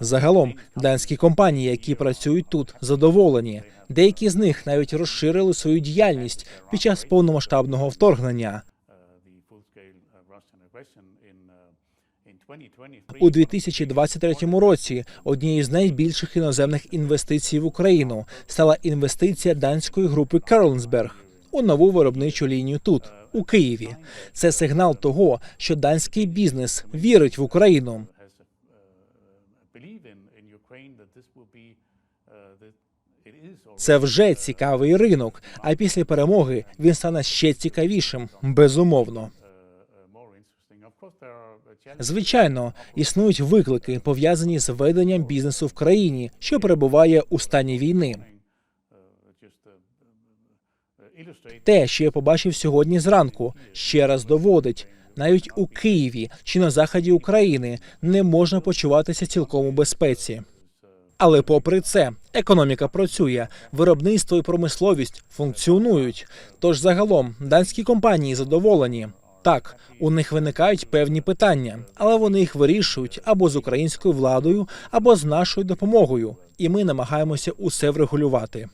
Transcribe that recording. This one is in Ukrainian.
Загалом данські компанії, які працюють тут, задоволені. Деякі з них навіть розширили свою діяльність під час повномасштабного вторгнення. У 2023 році однією з найбільших іноземних інвестицій в Україну стала інвестиція данської групи Карлсберг у нову виробничу лінію тут, у Києві. Це сигнал того, що данський бізнес вірить в Україну. Це вже цікавий ринок. А після перемоги він стане ще цікавішим, безумовно. Звичайно, існують виклики, пов'язані з веденням бізнесу в країні, що перебуває у стані війни. Те, що я побачив сьогодні зранку, ще раз доводить. Навіть у Києві чи на заході України не можна почуватися цілком у безпеці. Але попри це, економіка працює, виробництво і промисловість функціонують. Тож загалом данські компанії задоволені. Так, у них виникають певні питання, але вони їх вирішують або з українською владою, або з нашою допомогою, і ми намагаємося усе врегулювати.